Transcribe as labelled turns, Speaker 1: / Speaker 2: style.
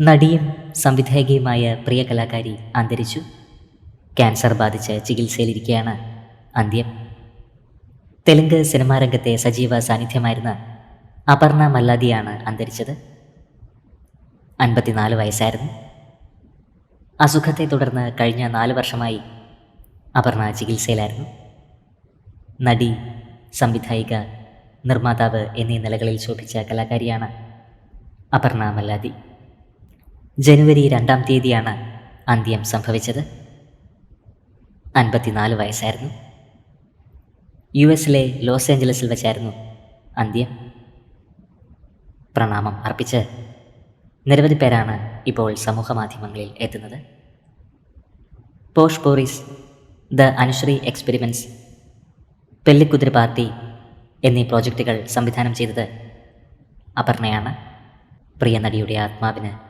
Speaker 1: നടിയും സംവിധായകയുമായ പ്രിയ കലാകാരി അന്തരിച്ചു. ക്യാൻസർ ബാധിച്ച് ചികിത്സയിലിരിക്കെയാണ് അന്ത്യം. തെലുങ്ക് സിനിമാ രംഗത്തെ സജീവ സാന്നിധ്യമായിരുന്ന അപർണ മല്ലാദിയാണ് അന്തരിച്ചത്. അൻപത്തിനാല് വയസ്സായിരുന്നു. അസുഖത്തെ തുടർന്ന് കഴിഞ്ഞ നാല് വർഷമായി അപർണ ചികിത്സയിലായിരുന്നു. നടി സംവിധായിക നിർമ്മാതാവ് എന്നീ നിലകളിൽ ശോഭിച്ച കലാകാരിയാണ് അപർണ മല്ലാദി. ജനുവരി രണ്ടാം തീയതിയാണ് അന്ത്യം സംഭവിച്ചത്. അൻപത്തിനാല് വയസ്സായിരുന്നു. യു എസിലെ ലോസ് ഏഞ്ചലസിൽ വെച്ചായിരുന്നു അന്ത്യം. പ്രണാമം അർപ്പിച്ച് നിരവധി പേരാണ് ഇപ്പോൾ സമൂഹ മാധ്യമങ്ങളിൽ എത്തുന്നത്. Posh Poris the Anusree experiments Pellikuthuru party എന്നീ പ്രോജക്റ്റുകൾ സംവിധാനം ചെയ്തത് അപർണയാണ്. പ്രിയ നടിയുടെ ആത്മാവിന്